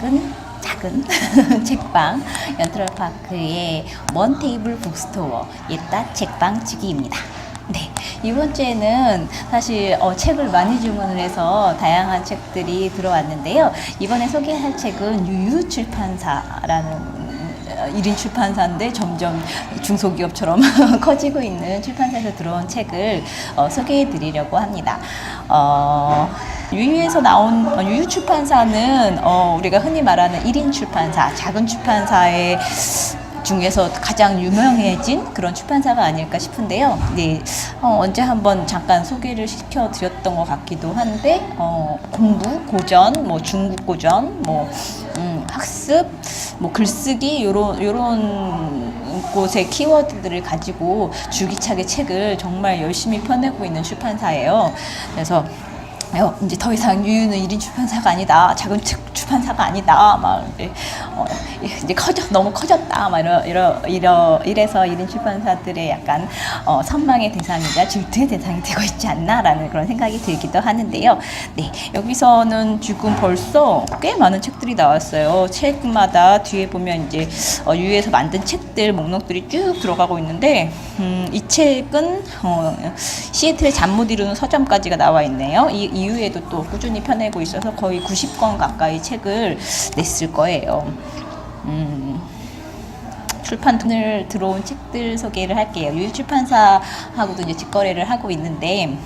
작은 작은 책방 연트럴파크의 원 테이블 북스토어 옛다 책방치기입니다. 네, 이번 주에는 사실 어, 책을 많이 주문을 해서 다양한 책들이 들어왔는데요. 이번에 소개할 책은 유유출판사라는 1인 출판사인데 점점 중소기업처럼 커지고 있는 출판사에서 들어온 책을 어, 소개해 드리려고 합니다. 어, 유유에서 나온 어, 유유 출판사는 어, 우리가 흔히 말하는 1인 출판사, 작은 출판사의 중에서 가장 유명해진 그런 출판사가 아닐까 싶은데요. 네, 어, 언제 한번 잠깐 소개를 시켜드렸던 것 같기도 한데 어, 공부, 고전, 뭐 중국 고전, 뭐 음, 학습, 뭐 글쓰기 요런 요런 곳의 키워드들을 가지고 줄기차게 책을 정말 열심히 펴내고 있는 출판사예요. 그래서 어, 이제 더 이상 유유는 1인 출판사가 아니다. 작은 책 출판사가 아니다. 막 이제, 어, 이제 커져 너무 커졌다. 막 이러 이러 이러 이래서 1인 출판사들의 약간 어, 선망의 대상이자 질투의 대상이 되고 있지 않나라는 그런 생각이 들기도 하는데요. 네, 여기서는 지금 벌써 꽤 많은 책들이 나왔어요. 책마다 뒤에 보면 이제 어, 유유에서 만든 책들 목록들이 쭉 들어가고 있는데 음, 이 책은 어, 시애틀의 잠 못 이루는 서점까지가 나와 있네요. 이 이후에도 또 꾸준히 펴내고 있어서 거의 90권 가까이 책을 냈을 거예요. 음, 출판을 들어온 책들 소개를 할게요. 유유 출판사하고도 이제 직거래를 하고 있는데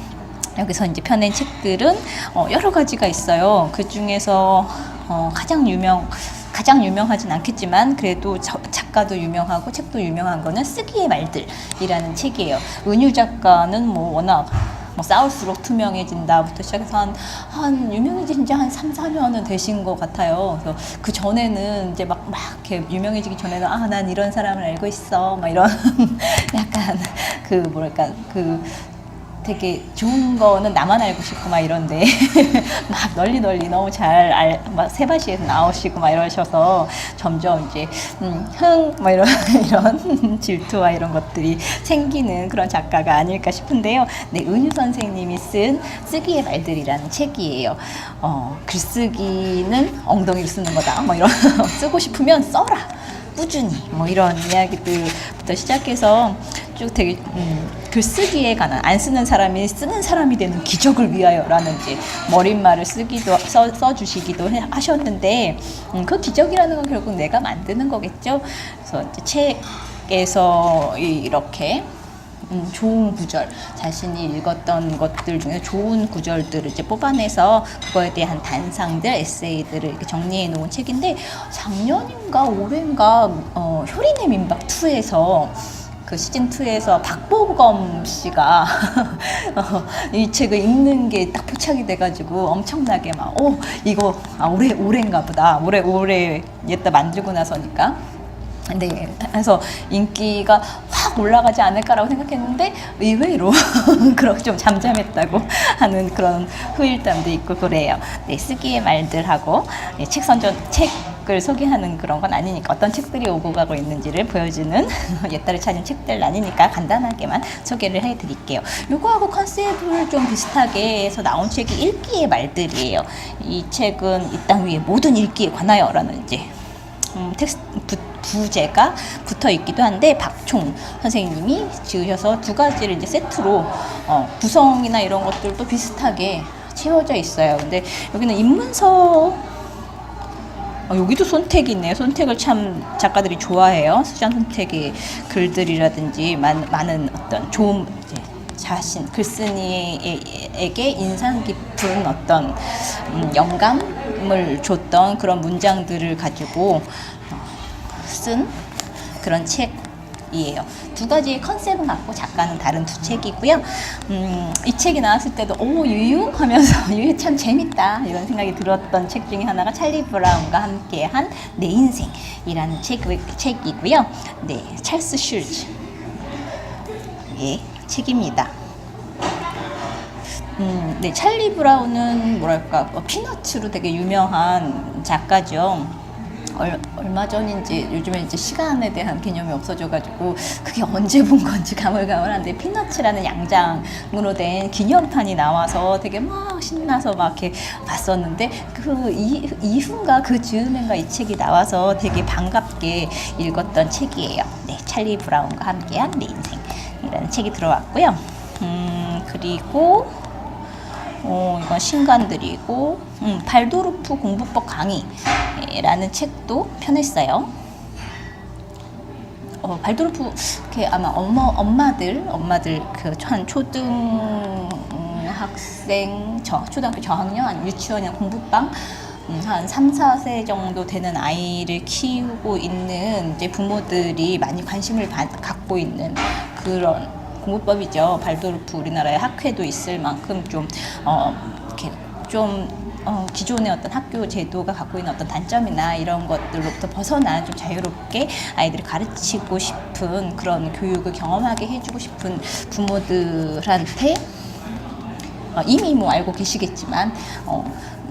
여기서 이제 펴낸 책들은 어, 여러 가지가 있어요. 그 중에서 어, 가장 유명 가장 유명하진 않겠지만 그래도 저, 작가도 유명하고 책도 유명한 거는 쓰기의 말들이라는 책이에요. 은유 작가는 뭐 워낙 뭐 싸울수록 투명해진다부터 시작해서 한, 한 유명해진 지한 3, 4년은 되신 것 같아요. 그래서 그 전에는 이제 막, 막 이렇게 유명해지기 전에는 아, 난 이런 사람을 알고 있어. 막 이런 약간 그 뭐랄까 그 되게 좋은 거는 나만 알고 싶고 막 이런데 막 널리 널리 너무 잘 알, 막 세바시에서 나오시고 막 이러셔서 점점 이제 음, 흥막 이런 이런 질투와 이런 것들이 생기는 그런 작가가 아닐까 싶은데요. 네, 은유 선생님이 쓴 쓰기의 말들이라는 책이에요. 어, 글쓰기는 엉덩이로 쓰는 거다. 뭐 이런 쓰고 싶으면 써라. 꾸준히 뭐 이런 이야기들부터 시작해서 쭉 되게 음, 글쓰기에 관한 안 쓰는 사람이 쓰는 사람이 되는 기적을 위하여라는 이제 머릿말을 쓰기도 써, 써주시기도 해- 하셨는데 음, 그 기적이라는 건 결국 내가 만드는 거겠죠. 그래서 이제 책에서 이- 이렇게 음, 좋은 구절, 자신이 읽었던 것들 중에 좋은 구절들을 이제 뽑아내서 그거에 대한 단상들, 에세이들을 이렇게 정리해 놓은 책인데 작년인가 올해인가 어, 효린의 민박 2에서 그 시즌 2에서 박보검 씨가 어, 이 책을 읽는 게 딱 포착이 돼가지고 엄청나게 막, 어, 이거 아, 올해 올해인가 보다. 올해 올해 옛다 만들고 나서니까. 네, 그래서 인기가 확 올라가지 않을까라고 생각했는데 의외로 그렇게 좀 잠잠했다고 하는 그런 후일담도 있고 그래요. 네, 쓰기의 말들하고 네, 책 선전 책 을 소개하는 그런 건 아니니까 어떤 책들이 오고 가고 있는지를 보여주는 옛날에 찾은 책들 아니니까 간단하게만 소개를 해드릴게요. 요거하고 컨셉을 좀 비슷하게 해서 나온 책이 읽기의 말들이에요. 이 책은 이 땅 위에 모든 읽기에 관하여라는 이제 음, 텍스트 부, 부제가 붙어 있기도 한데 박총 선생님이 지으셔서 두 가지를 이제 세트로 어, 구성이나 이런 것들도 비슷하게 채워져 있어요. 근데 여기는 입문서 어, 여기도 손택이 있네요. 손택을 참 작가들이 좋아해요. 수장 손택의 글들이라든지 많, 많은 어떤 좋은 자신 글쓴이에게 인상 깊은 어떤 음, 영감을 줬던 그런 문장들을 가지고 어, 쓴 그런 책 이에요. 두 가지의 컨셉은 같고 작가는 다른 두 책이고요. 음, 이 책이 나왔을 때도 오 유유 하면서 유유 참 재밌다 이런 생각이 들었던 책 중에 하나가 찰리 브라운과 함께한 내 인생이라는 책, 책이고요. 네, 찰스 슐즈 예, 책입니다. 음, 네, 찰리 브라운은 뭐랄까 어, 피너츠로 되게 유명한 작가죠. 얼, 얼마 전인지 요즘에 이제 시간에 대한 개념이 없어져가지고 그게 언제 본 건지 가물가물한데 피너츠라는 양장으로 된 기념판이 나와서 되게 막 신나서 막 이렇게 봤었는데 그 이, 이후인가 그 즈음엔가 이 책이 나와서 되게 반갑게 읽었던 책이에요. 네, 찰리 브라운과 함께한 내 인생이라는 책이 들어왔고요. 음, 그리고 어, 이건 신간들이고 음, 발도르프 공부법 강의라는 책도 편했어요. 어, 발도르프 이렇게 아마 엄마 엄마들 엄마들 그 한 초등 음, 학생 저 초등학교 저학년 아니면 유치원이나 공부방 음, 한 3, 4세 정도 되는 아이를 키우고 있는 이제 부모들이 많이 관심을 바- 갖고 있는 그런 공부법이죠. 발도르프 우리나라에 학회도 있을 만큼 좀 어, 이렇게 좀 어, 기존의 어떤 학교 제도가 갖고 있는 어떤 단점이나 이런 것들로부터 벗어나 좀 자유롭게 아이들을 가르치고 싶은 그런 교육을 경험하게 해주고 싶은 부모들한테 어, 이미 뭐 알고 계시겠지만 어,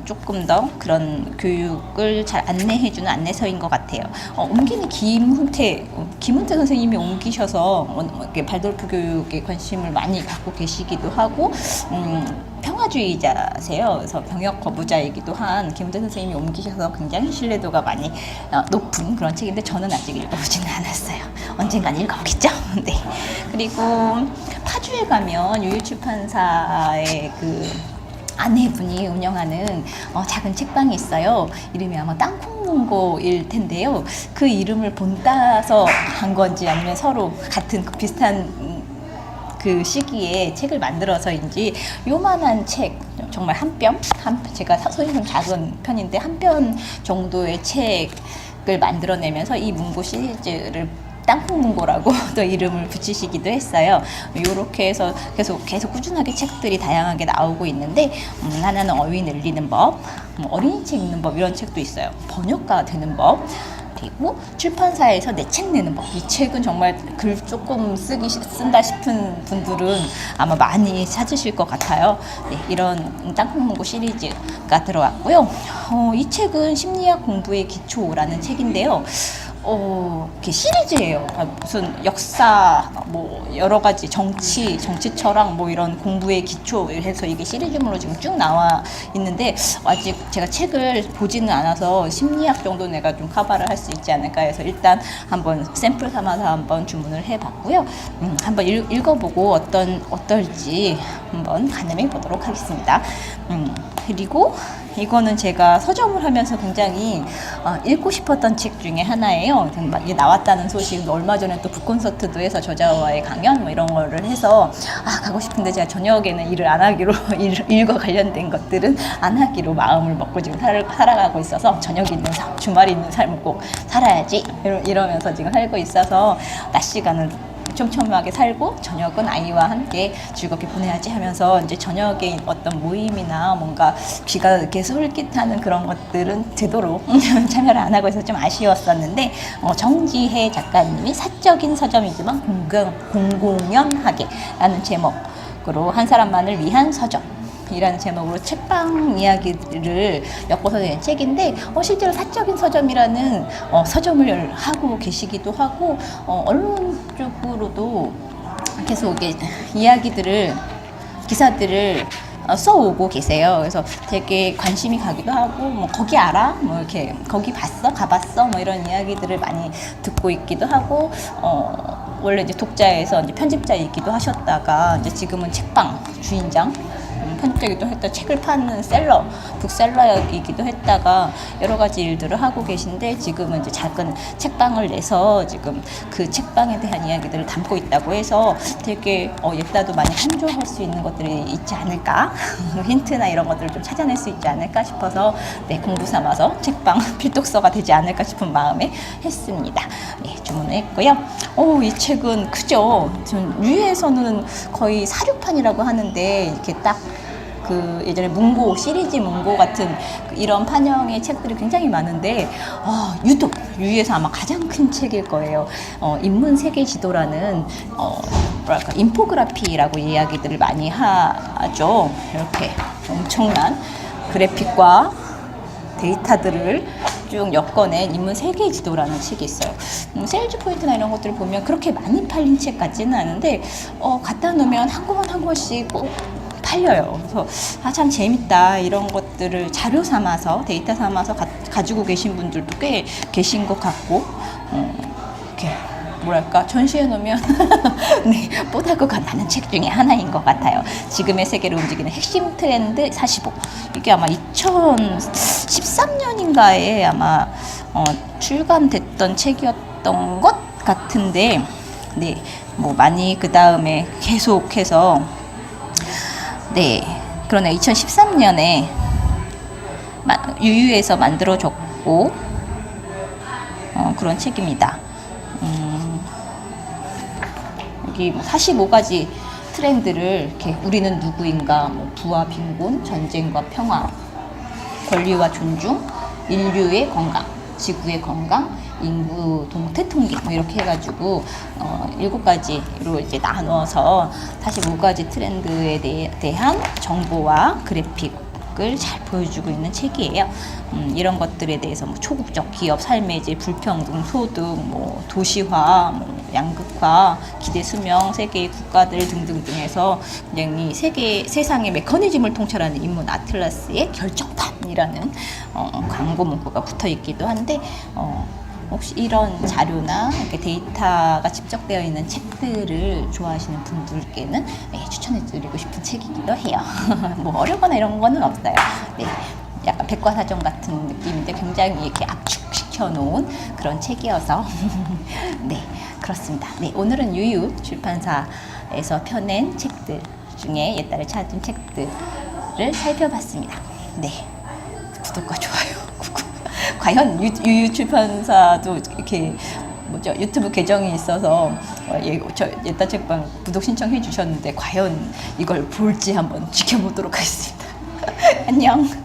조금 더 그런 교육을 잘 안내해주는 안내서인 것 같아요. 어, 옮기는 김훈태, 어, 김훈태 선생님이 옮기셔서 어, 이렇게 발돌프 교육에 관심을 많이 갖고 계시기도 하고 음, 평화주의자세요. 그래서 병역 거부자이기도 한 김훈태 선생님이 옮기셔서 굉장히 신뢰도가 많이 어, 높은 그런 책인데 저는 아직 읽어보지는 않았어요. 언젠간 읽어보겠죠. 네. 그리고 파주에 가면 유일출판사의 그 아내분이 운영하는 어, 작은 책방이 있어요. 이름이 아마 땅콩문고일 텐데요. 그 이름을 본따서 한 건지 아니면 서로 같은 그 비슷한 음, 그 시기에 책을 만들어서인지 요만한 책 정말 한 뼘, 한 제가 손이 좀 작은 편인데 한 편 정도의 책을 만들어내면서 이 문고 시리즈를 땅콩문고라고 또 이름을 붙이시기도 했어요. 이렇게 해서 계속 계속 꾸준하게 책들이 다양하게 나오고 있는데 음, 하나는 어휘 늘리는 법, 뭐 어린이 책 읽는 법 이런 책도 있어요. 번역가 되는 법. 그리고 출판사에서 내 책 내는 법. 이 책은 정말 글 조금 쓰기 시- 쓴다 싶은 분들은 아마 많이 찾으실 것 같아요. 네, 이런 땅콩문고 시리즈가 들어왔고요. 어, 이 책은 심리학 공부의 기초라는 책인데요. 어, 이렇게 시리즈예요. 아, 무슨 역사, 뭐 여러 가지 정치, 정치 철학 뭐 이런 공부의 기초 해서 이게 시리즈물로 지금 쭉 나와 있는데 아직 제가 책을 보지는 않아서 심리학 정도 내가 좀 커버를 할 수 있지 않을까 해서 일단 한번 샘플 삼아서 한번 주문을 해봤고요. 음, 한번 읽, 읽어보고 어떤 어떨지 한번 가늠해 보도록 하겠습니다. 음, 그리고 이거는 제가 서점을 하면서 굉장히 어, 읽고 싶었던 책 중에 하나예요. 이게 나왔다는 소식 얼마 전에 또 북콘서트도 해서 저자와의 강연 뭐 이런 거를 해서 아 가고 싶은데 제가 저녁에는 일을 안 하기로 일, 일과 관련된 것들은 안 하기로 마음을 먹고 지금 살, 살아가고 있어서 저녁 있는 삶, 주말 있는 삶을 꼭 살아야지 이러, 이러면서 지금 살고 있어서 낮 시간은 촘촘하게 살고 저녁은 아이와 함께 즐겁게 보내야지 하면서 이제 저녁에 어떤 모임이나 뭔가 귀가 이렇게 솔깃하는 그런 것들은 되도록 참여를 안 하고 있어서 좀 아쉬웠었는데 어, 정지혜 작가님이 사적인 서점이지만 공공, 공공연하게 라는 제목으로 한 사람만을 위한 서점 이라는 제목으로 책방 이야기를 엮어서 낸 책인데 어, 실제로 사적인 서점이라는 어, 서점을 하고 계시기도 하고 어, 언론 쪽으로도 계속 이게 이야기들을 기사들을 어, 써오고 계세요. 그래서 되게 관심이 가기도 하고, 뭐, 거기 알아? 뭐, 이렇게, 거기 봤어? 가봤어? 뭐, 이런 이야기들을 많이 듣고 있기도 하고, 어, 원래 이제 독자에서 이제 편집자이기도 하셨다가, 이제 지금은 책방 주인장, 음, 편집자기도 했다 책을 파는 셀러, 북셀러이기도 했다가 여러 가지 일들을 하고 계신데 지금은 이제 작은 책방을 내서 지금 그 책방에 대한 이야기들을 담고 있다고 해서 되게 어, 예따도 많이 참조할 수 있는 것들이 있지 않을까 힌트나 이런 것들을 좀 찾아낼 수 있지 않을까 싶어서 네, 공부 삼아서 책방 필독서가 되지 않을까 싶은 마음에 했습니다. 네, 주문을 했고요. 오, 이 책은 크죠. 전 위에서는 거의 사료판이라고 하는데 이렇게 딱 그 예전에 문고 시리즈 문고 같은 그 이런 판형의 책들이 굉장히 많은데 어, 유독 유에서 아마 가장 큰 책일 거예요. 어, 인문 세계 지도라는 어, 뭐랄까 인포그래피라고 이야기들을 많이 하죠. 이렇게 엄청난 그래픽과 데이터들을 쭉 엮어낸 인문 세계 지도라는 책이 있어요. 음, 세일즈 포인트나 이런 것들을 보면 그렇게 많이 팔린 책 같지는 않은데 어, 갖다 놓으면 한 권한 권씩 꼭 팔려요. 그래서 아 참 재밌다 이런 것들을 자료 삼아서 데이터 삼아서 가, 가지고 계신 분들도 꽤 계신 것 같고 음, 이렇게 뭐랄까 전시해 놓으면 네 뽀다구가 나는 책 중에 하나인 것 같아요. 지금의 세계를 움직이는 핵심 트렌드 45 이게 아마 2013년인가에 아마 어, 출간됐던 책이었던 것 같은데 네 뭐 많이 그 다음에 계속해서 네. 그러네 2013년에 유유에서 만들어졌고 어, 그런 책입니다. 음, 여기 뭐 45가지 트렌드를 이렇게 우리는 누구인가, 뭐 부와 빈곤, 전쟁과 평화, 권리와 존중, 인류의 건강, 지구의 건강, 인구 동태 뭐 이렇게 해가지고 어, 일곱 가지로 이제 나눠서 45가지 트렌드에 대해, 대한 정보와 그래픽을 잘 보여주고 있는 책이에요. 음, 이런 것들에 대해서 뭐 초국적 기업 삶의 질, 불평등, 소득, 뭐 도시화, 뭐 양극화, 기대 수명, 세계의 국가들 등등등해서 굉장히 세계 세상의 메커니즘을 통찰하는 인문 아틀라스의 결정판이라는 어, 광고 문구가 붙어 있기도 한데 어, 혹시 이런 자료나 이렇게 데이터가 집적되어 있는 책들을 좋아하시는 분들께는 네, 추천해드리고 싶은 책이기도 해요. 뭐 어렵거나 이런 거는 없어요. 네, 약간 백과사전 같은 느낌인데 굉장히 이렇게 압축시켜 놓은 그런 책이어서 네 그렇습니다. 네 오늘은 유유 출판사에서 펴낸 책들 중에 옛날에 찾은 책들을 살펴봤습니다. 네 구독과 좋아요. 과연 유, 출판사도 이렇게 뭐죠 유튜브 계정이 있어서 어, 예, 저 옛날 책방 구독 신청해 주셨는데 과연 이걸 볼지 한번 지켜보도록 하겠습니다. 안녕.